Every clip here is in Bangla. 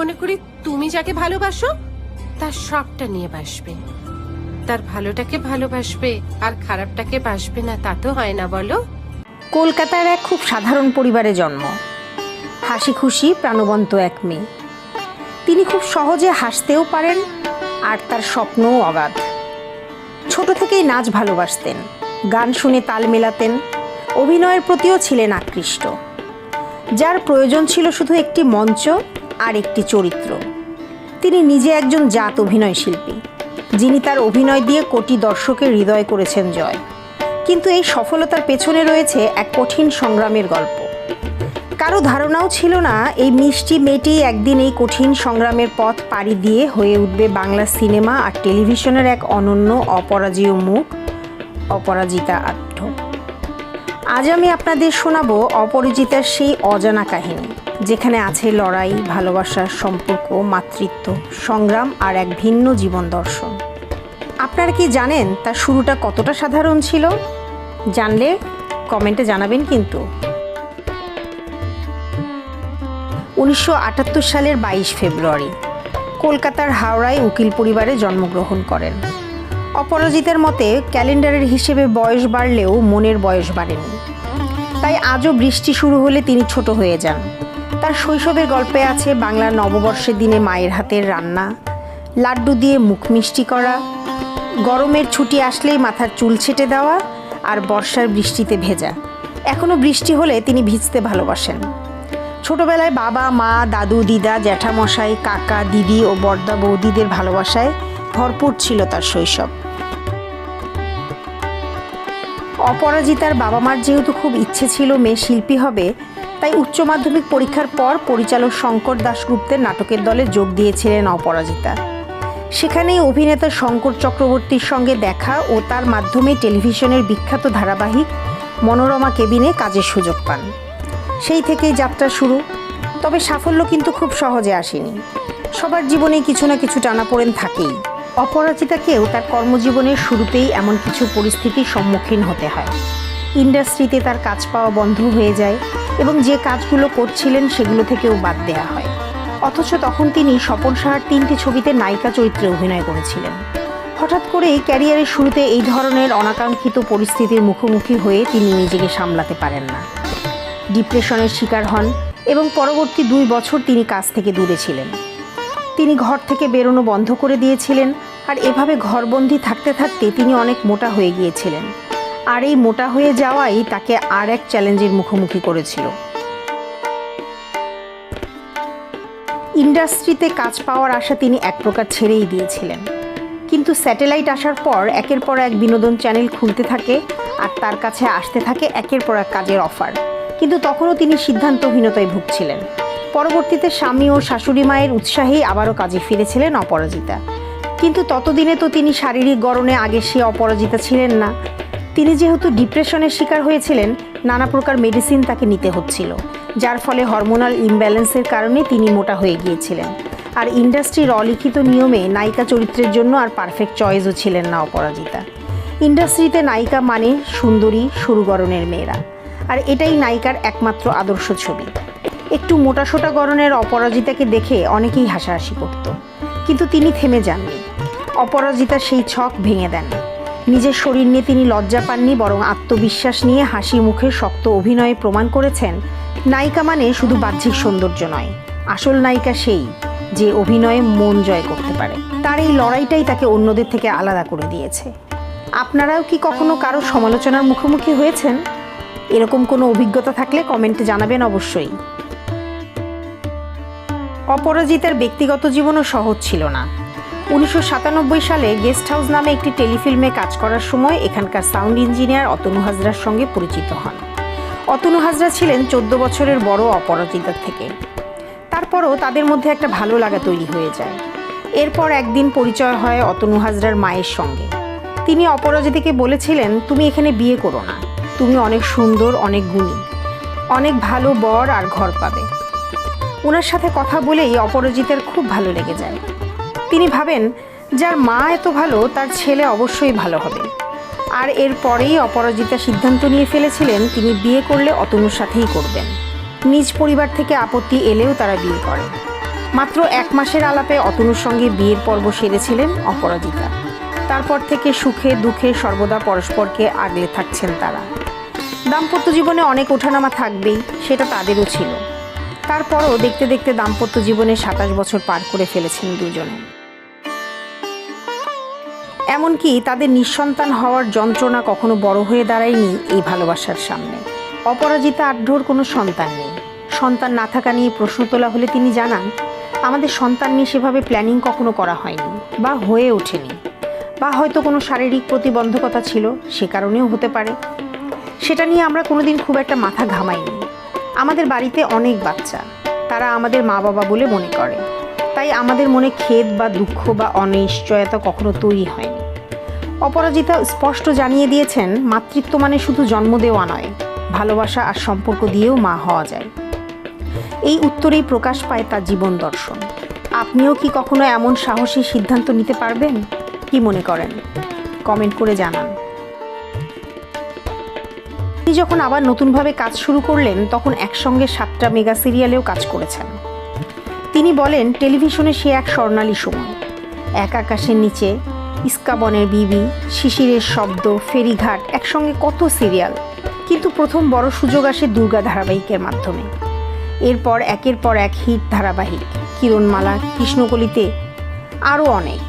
মনে করি তুমি যাকে ভালোবাসো, তার সবটা নিয়ে বাসবে। তার ভালোটাকে ভালোবাসবে আর খারাপটাকে বাসবে না, তা তো হয় না, বলো। কলকাতার এক খুব সাধারণ পরিবারে জন্ম। হাসি খুশি প্রাণবন্ত এক মেয়ে। তিনি খুব সহজে হাসতেও পারেন আর তার স্বপ্নও অগাধ। ছোট থেকেই নাচ ভালোবাসতেন, গান শুনে তাল মেলাতেন, অভিনয়ের প্রতিও ছিলেন আকৃষ্ট। যার প্রয়োজন ছিল শুধু একটি মঞ্চ আর একটি চরিত্র। তিনি নিজে একজন জাত অভিনয় শিল্পী, যিনি তার অভিনয় দিয়ে কোটি দর্শকের হৃদয় করেছেন জয়। কিন্তু এই সফলতার পেছনে রয়েছে এক কঠিন সংগ্রামের গল্প। কারও ধারণাও ছিল না, এই মিষ্টি মেয়েটি একদিন এই কঠিন সংগ্রামের পথ পাড়ি দিয়ে হয়ে উঠবে বাংলা সিনেমা আর টেলিভিশনের এক অনন্য অপরাজীয় মুখ, অপরাজিতা আঢ্য আজ আমি আপনাদের শোনাবো অপরাজিতার সেই অজানা কাহিনী। যেখানে আছে লড়াই, ভালোবাসা, সম্পর্ক, মাতৃত্ব, সংগ্রাম আর এক ভিন্ন জীবন দর্শন। আপনারা কি জানেন তার শুরুটা কতটা সাধারণ ছিল? জানলে কমেন্টে জানাবেন কিন্তু। উনিশশো আটাত্তর সালের বাইশ ফেব্রুয়ারি, কলকাতার হাওড়ায় উকিল পরিবারে জন্মগ্রহণ করেন। অপরাজিতার মতে, ক্যালেন্ডারের হিসেবে বয়স বাড়লেও মনের বয়স বাড়েনি। তাই আজও বৃষ্টি শুরু হলে তিনি ছোট হয়ে যান। তার শৈশবের গল্পে আছে বাংলার নববর্ষের দিনে মায়ের হাতের রান্না। লাড্ডু দিয়ে মুখ মিষ্টি করা। গরমের ছুটি আসলেই মাথার চুল ছেটে দেওয়া আর বর্ষার বৃষ্টিতে ভেজা। এখনও বৃষ্টি হলে তিনি ভিজতে ভালোবাসেন। ছোটবেলায় বাবা, মা, দাদু, দিদা, জ্যাঠামশাই, কাকা, দিদি ও বর্দা বৌদিদের ভালোবাসায় ভরপুর ছিল তার শৈশব। অপরাজিতার বাবা মার যেহেতু খুব ইচ্ছে ছিল মেয়ে শিল্পী হবে তাই উচ্চ মাধ্যমিক পরীক্ষার পর পরিচালক শঙ্কর দাশগুপ্তের নাটকের দলে যোগ দিয়েছিলেন অপরাজিতা। সেখানেই অভিনেতা শঙ্কর চক্রবর্তীর সঙ্গে দেখা ও তার মাধ্যমে টেলিভিশনের বিখ্যাত ধারাবাহিক মনোরমা কেবিনে কাজের সুযোগ পান। সেই থেকেই যাত্রা শুরু, তবে সাফল্য কিন্তু খুব সহজে আসেনি। সবার জীবনে কিছু না কিছু টানাপোড়েন থাকেই। অপরাজিতাকেও তার কর্মজীবনের শুরুতেই এমন কিছু পরিস্থিতির সম্মুখীন হতে হয়। ইন্ডাস্ট্রিতে তার কাজ পাওয়া বন্ধ হয়ে যায় এবং যে কাজগুলো করছিলেন সেগুলো থেকেও বাদ দেওয়া হয়। অথচ তখন তিনি স্বপন সাহার তিনটি ছবিতে নায়িকা চরিত্রে অভিনয় করেছিলেন। হঠাৎ করেই ক্যারিয়ারের শুরুতে এই ধরনের অনাকাঙ্ক্ষিত পরিস্থিতির মুখোমুখি হয়ে তিনি নিজেকে সামলাতে পারেন না। ডিপ্রেশনের শিকার হন এবং পরবর্তী দুই বছর তিনি কাজ থেকে দূরে ছিলেন। তিনি ঘর থেকে বেরোনো বন্ধ করে দিয়েছিলেন আর এভাবে ঘরবন্দি থাকতে থাকতে তিনি অনেক মোটা হয়ে গিয়েছিলেন। আর এই মোটা হয়ে যাওয়াই তাকে আর এক চ্যালেঞ্জের মুখোমুখি করেছিল। ইন্ডাস্ট্রিতে কাজ পাওয়ার আশা তিনি এক প্রকার ছেড়েই দিয়েছিলেন। কিন্তু স্যাটেলাইট আসার পর একের পর এক বিনোদন চ্যানেল খুলতে থাকে আর তার কাছে আসতে থাকে একের পর এক কাজের অফার। কিন্তু তখনও তিনি সিদ্ধান্তহীনতায় ভুগছিলেন। পরবর্তীতে স্বামী ও শাশুড়ি মায়ের উৎসাহেই আবারও কাজে ফিরেছিলেন অপরাজিতা। কিন্তু ততদিনে তো তিনি শারীরিক গড়নে আগে সে অপরাজিতা ছিলেন না। তিনি যেহেতু ডিপ্রেশনের শিকার হয়েছিলেন, নানা প্রকার মেডিসিন তাকে নিতে হচ্ছিল, যার ফলে হরমোনাল ইমব্যালেন্সের কারণে তিনি মোটা হয়ে গিয়েছিলেন। আর ইন্ডাস্ট্রির অলিখিত নিয়মে নায়িকা চরিত্রের জন্য আর পারফেক্ট চয়েসও ছিলেন না অপরাজিতা। ইন্ডাস্ট্রিতে নায়িকা মানে সুন্দরী সুরগরনের মেয়েরা। আর এটাই নায়িকার একমাত্র আদর্শ ছবি। একটু মোটাসোটা গরনের অপরাজিতাকে দেখে অনেকেই হাসাহাসি করত। কিন্তু তিনি থেমে যাননি। অপরাজিতা সেই ছক ভেঙে দেন। নিজের শরীর নিয়ে তিনি লজ্জা পাননি, বরং আত্মবিশ্বাস নিয়ে হাসি মুখে শক্ত অভিনয়ে প্রমাণ করেছেন, নায়িকা মানে শুধু বাহ্যিক সৌন্দর্য নয়, আসল নায়িকা সেই, যে অভিনয়ে মন জয় করতে পারে। তার এই লড়াইটাই তাকে অন্যদের থেকে আলাদা করে দিয়েছে। আপনারাও কি কখনো কারও সমালোচনার মুখোমুখি হয়েছেন? এরকম কোনো অভিজ্ঞতা থাকলে কমেন্টে জানাবেন অবশ্যই। অপরাজিতার ব্যক্তিগত জীবনও সহজ ছিল না। উনিশশো সাতানব্বই সালে গেস্ট হাউস নামে একটি টেলিফিল্মে কাজ করার সময় এখানকার সাউন্ড ইঞ্জিনিয়ার অতনু হাজরার সঙ্গে পরিচিত হন। অতনু হাজরা ছিলেন চোদ্দ বছরের বড় অপরাজিতার থেকে। তারপরও তাদের মধ্যে একটা ভালো লাগা তৈরি হয়ে যায়। এরপর একদিন পরিচয় হয় অতনু হাজরার মায়ের সঙ্গে। তিনি অপরাজিতাকে বলেছিলেন, তুমি এখানে বিয়ে করো না। তুমি অনেক সুন্দর, অনেক গুণী। অনেক ভালো বর আর ঘর পাবে। ওনার সাথে কথা বলেই অপরাজিতার খুব ভালো লেগে যায়। তিনি ভাবেন, যার মা এত ভালো, তার ছেলে অবশ্যই ভালো হবে। আর এরপরেই অপরাজিতা সিদ্ধান্ত নিয়ে ফেলেছিলেন, তিনি বিয়ে করলে অতনুর সাথেই করবেন। নিজ পরিবার থেকে আপত্তি এলেও তারা বিয়ে করেন। মাত্র এক মাসের আলাপে অতনুর সঙ্গে বিয়ের পর্ব সেরেছিলেন অপরাজিতা। তারপর থেকে সুখে দুঃখে সর্বদা পরস্পরকে আগলে থাকছেন তারা। দাম্পত্য জীবনে অনেক ওঠানামা থাকবেই, সেটা তাদেরও ছিল। তারপরও দেখতে দেখতে দাম্পত্য জীবনে সাতাশ বছর পার করে ফেলেছেন দুজনে। এমনকি তাদের নিঃসন্তান হওয়ার যন্ত্রণা কখনো বড় হয়ে দাঁড়ায়নি এই ভালোবাসার সামনে। অপরাজিতা আঢ্যর কোনো সন্তান নেই। সন্তান না থাকা নিয়ে প্রশ্ন তোলা হলে তিনি জানান, আমাদের সন্তান নিয়ে সেভাবে প্ল্যানিং কখনো করা হয়নি বা হয়ে ওঠেনি। বা হয়তো কোনো শারীরিক প্রতিবন্ধকতা ছিল, সে কারণেও হতে পারে। সেটা নিয়ে আমরা কোনোদিন খুব একটা মাথা ঘামাইনি। আমাদের বাড়িতে অনেক বাচ্চা। তারা আমাদের মা বাবা বলে মনে করে। তাই আমাদের মনে খেদ বা দুঃখ বা অনিশ্চয়তা কখনো তৈরি হয়নি। অপরাজিতা স্পষ্ট জানিয়ে দিয়েছেন, মাতৃত্ব মানে শুধু জন্ম দেওয়া নয়, ভালোবাসা আর সম্পর্ক দিয়েও মা হওয়া যায়। এই উত্তরেই প্রকাশ পায় তার জীবন দর্শন। আপনিও কি কখনো এমন সাহসী সিদ্ধান্ত নিতে পারবেন? কি মনে করেন? কমেন্ট করে জানান। তিনি যখন আবার নতুনভাবে কাজ শুরু করলেন, তখন একসঙ্গে সাতটা মেগা সিরিয়ালেও কাজ করেছেন। তিনি বলেন, টেলিভিশনে সে এক স্বর্ণালী সময় এক আকাশের নিচে ইস্কাবনের বিবি, শিশিরের শব্দ, ফেরিঘাট, একসঙ্গে কত সিরিয়াল। কিন্তু প্রথম বড় সুযোগ আসে দুর্গা ধারাবাহিকের মাধ্যমে। এরপর একের পর এক হিট ধারাবাহিক। কিরণমালা, কৃষ্ণকলিতে আরও অনেক।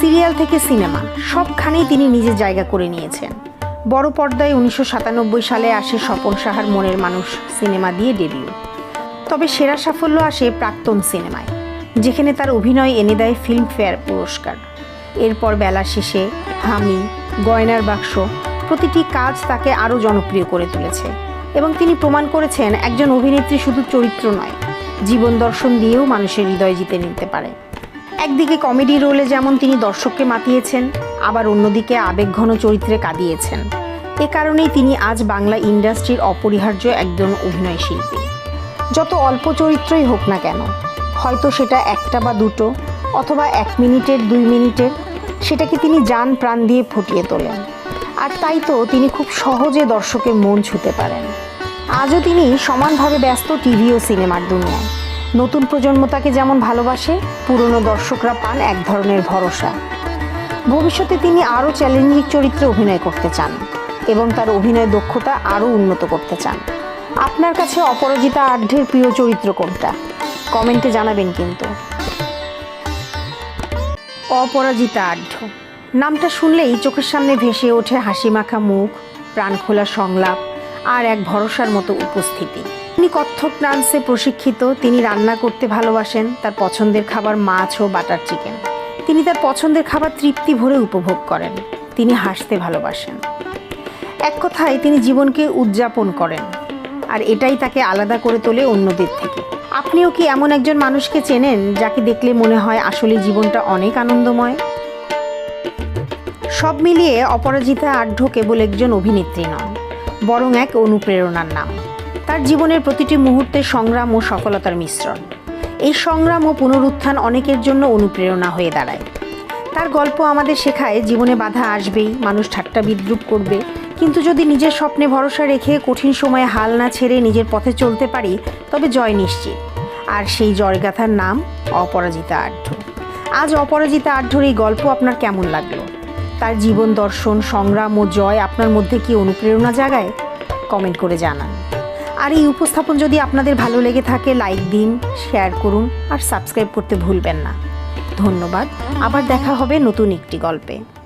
সিরিয়াল থেকে সিনেমা, সবখানেই তিনি নিজের জায়গা করে নিয়েছেন। বড় পর্দায় উনিশশো সাতানব্বই সালে আসে স্বপন সাহার মনের মানুষ সিনেমা দিয়ে ডেবিউ। তবে সেরা সাফল্য আসে প্রাক্তন সিনেমায়, যেখানে তার অভিনয় এনে দেয় ফিল্মফেয়ার পুরস্কার। এরপর বেলা শেষে হামি, গয়নার বাক্স, প্রতিটি কাজ তাকে আরও জনপ্রিয় করে তুলেছে এবং তিনি প্রমাণ করেছেন একজন অভিনেত্রী শুধু চরিত্র নয়, জীবন দর্শন দিয়েও মানুষের হৃদয় জিতে নিতে পারে। একদিকে কমেডি রোলে যেমন তিনি দর্শককে মাতিয়েছেন, আবার অন্যদিকে আবেগঘন চরিত্রে কাঁদিয়েছেন। এ কারণেই তিনি আজ বাংলা ইন্ডাস্ট্রির অপরিহার্য একজন অভিনয় শিল্পী। যত অল্প চরিত্রই হোক না কেন, হয়তো সেটা একটা বা দুটো, অথবা এক মিনিটের, দুই মিনিটের, সেটাকে তিনি যান প্রাণ দিয়ে ফুটিয়ে তোলেন। আর তাই তো তিনি খুব সহজে দর্শকের মন ছুতে পারেন। আজও তিনি সমানভাবে ব্যস্ত টিভি ও সিনেমার দুনিয়ায়। নতুন প্রজন্ম তাকে যেমন ভালোবাসে, পুরনো দর্শকরা পান এক ধরনের ভরসা। ভবিষ্যতে তিনি আরও চ্যালেঞ্জিং চরিত্রে অভিনয় করতে চান এবং তার অভিনয় দক্ষতা আরও উন্নত করতে চান। আপনার কাছে অপরাজিতা আঢ্যের প্রিয় চরিত্র কোনটা? কমেন্টে জানাবেন কিন্তু। অপরাজিতা আঢ্য নামটা শুনলেই চোখের সামনে ভেসে ওঠে হাসিমাখা মুখ প্রাণখোলা সংলাপ আর এক ভরসার মতো উপস্থিতি। তিনি কত্থক ডান্সে প্রশিক্ষিত, তিনি রান্না করতে ভালোবাসেন, তার পছন্দের খাবার মাছ ও বাটার চিকেন। তিনি তার পছন্দের খাবার তৃপ্তি ভরে উপভোগ করেন, তিনি হাসতে ভালোবাসেন। এক কথায় তিনি জীবনকে উদযাপন করেন। আর এটাই তাকে আলাদা করে তোলে অন্যদের থেকে। আপনিও কি এমন একজন মানুষকে চেনেন যাকে দেখলে মনে হয় আসলে জীবনটা অনেক আনন্দময়? সব মিলিয়ে অপরাজিতা আঢ্য কেবল একজন অভিনেত্রী নন, বরং এক অনুপ্রেরণার নাম। তার জীবনের প্রতিটি মুহূর্তে সংগ্রাম ও সফলতার মিশ্রণ। এই সংগ্রাম ও পুনরুত্থান অনেকের জন্য অনুপ্রেরণা হয়ে দাঁড়ায়। তার গল্প আমাদের শেখায়, জীবনে বাধা আসবেই, মানুষ ঠাট্টা বিদ্রুপ করবে কিন্তু যদি নিজের স্বপ্নে ভরসা রেখে কঠিন সময়ে হাল না ছেড়ে নিজের পথে চলতে পারি, তবে জয় নিশ্চিত। আর সেই জয়গাথার নাম অপরাজিতা আঢ্য আজ অপরাজিতা আঢ্যর এই গল্প আপনার কেমন লাগল? তার জীবন দর্শন, সংগ্রাম ও জয় আপনার মধ্যে কি অনুপ্রেরণা জাগায়? কমেন্ট করে জানান। আর এই উপস্থাপন যদি আপনাদের ভালো লেগে থাকে, লাইক দিন, শেয়ার করুন আর সাবস্ক্রাইব করতে ভুলবেন না। ধন্যবাদ। আবার দেখা হবে নতুন একটি গল্পে।